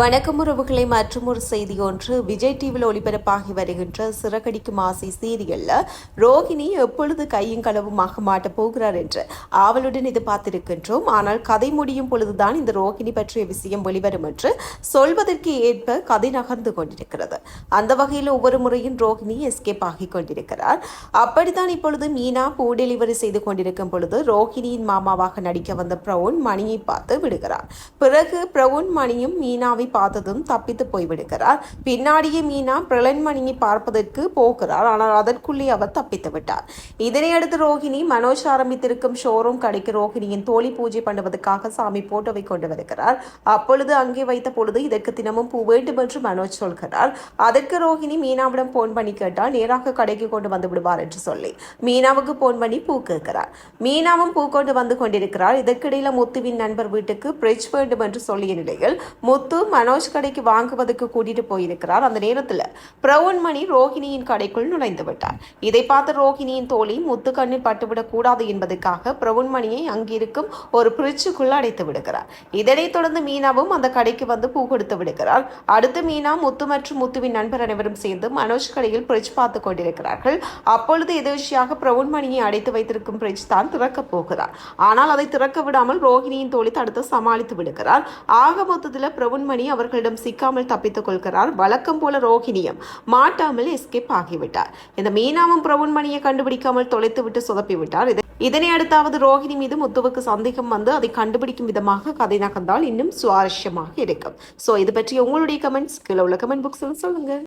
வணக்கம் உறவுகளை மற்றும் ஒரு செய்தி ஒன்று. விஜய் டிவியில் ஒளிபரப்பாகி வருகின்ற சிறகடிக்கும் ஆசை சீரியல்ல ரோகிணி எப்பொழுது கையும் களவுமாக மாட்ட போகிறார் என்று ஆவலுடன் எதிர்பார்த்திருக்கின்றோம் ஆனால் கதை முடியும் பொழுதுதான் இந்த ரோகிணி பற்றிய விஷயம் வெளிவரும் என்று சொல்வதற்கு ஏற்ப கதை நகர்ந்து கொண்டிருக்கிறது. அந்த வகையில் ஒவ்வொரு முறையும் ரோகிணி எஸ்கேப் ஆகி கொண்டிருக்கிறார். அப்படித்தான் இப்பொழுது மீனா பூ டெலிவரி செய்து கொண்டிருக்கும் பொழுது ரோகிணியின் மாமாவாக நடிக்க வந்த பிரவுன் மணியை பார்த்து விடுகிறார். பிறகு பிரவுன் மணியும் மீனாவை பார்த்ததும் தப்பித்து போய்விடுகிறார். பின்னாடியே மீனா பிரளன்மணியை பார்ப்பதற்கு போகிறார். ஆனால் அதற்குள்ளே அவர் தப்பித்து விட்டார். இதனையடுத்து ரோஹிணி மனோஜ் ஆரம்பித்திருக்கும் ஷோரூம் கடைக்கு ரோஹிணியின் தோழி பூஜை பண்ணுவதற்காக சாமி போட்டோவை கொண்டு வருகிறார். அப்பொழுது அங்கே வைத்த பொழுது இதற்கு தினமும் பூ வேண்டும் என்று மனோஜ் சொல்கிறார். அதற்கு ரோஹிணி மீனாவிடம் போன் பண்ணி கேட்டால் நேராக கடைக்கு கொண்டு வந்து விடுவார் என்று சொல்லி மீனாவுக்கு போன் பண்ணி பூ கேட்கிறார். மீனாவும் பூ கொண்டு வந்து கொண்டிருக்கிறார். இதற்கிடையில முத்துவின் நண்பர் வீட்டுக்கு பிரிட்ஜ் வேண்டும் என்று சொல்லிய நிலையில் முத்து மனோஜ் கடைக்கு வாங்குவதற்கு கூட்டிட்டு போயிருக்கிறார். அந்த நேரத்தில் பிரவுன் மணி ரோஹிணியின் கடைக்குள் நுழைந்து விட்டார். இதை பார்த்த ரோஹிணியின் தோழி முத்து கண்ணில் பட்டுவிடக் கூடாது என்பதற்காக பிரவுன் மணியை அங்கிருக்கும் ஒரு பிரிட்ஜுக்குள் அடைத்து விடுகிறார். இதனைத் தொடர்ந்து மீனாவும் அந்த கடைக்கு வந்து பூ கொடுத்து விடுகிறார். அடுத்து மீனா முத்து மற்றும் முத்துவின் நண்பர் அனைவரும் சேர்ந்து மனோஜ் கடையில் பிரிட்ஜ் பார்த்து கொண்டிருக்கிறார்கள். அப்பொழுது எதிர்ச்சியாக பிரவுன் மணியை அடைத்து வைத்திருக்கும் பிரிட்ஜ் தான் திறக்கப் போகிறார். ஆனால் அதை திறக்க விடாமல் ரோஹிணியின் தோழி தடுத்து சமாளித்து விடுகிறார். ஆக மொத்தத்தில் பிரவுன் ரோகிணி அவர்களிடம் சிக்காமல் தப்பித்துக் கொள்கிறார். வழக்கம் போல ரோகிணியும் மாட்டாமல் எஸ்கேப் ஆகிவிட்டார். இந்த மீனாவும் பிரவுன்மணியை கண்டுபிடிக்காமல் தொலைத்து விட்டு இதை- இதனை அடுத்தாவது ரோஹிணி மீது முத்துவுக்கு சந்தேகம் வந்து அதை கண்டுபிடிக்கும் விதமாக கதை நகர்ந்தால் இன்னும் சுவாரஸ்யமாக இருக்கும். சோ இது பற்றி உங்களுடைய கமெண்ட்ஸ் கீழே உள்ள கமெண்ட் புக்ஸில் சொல்லுங்க.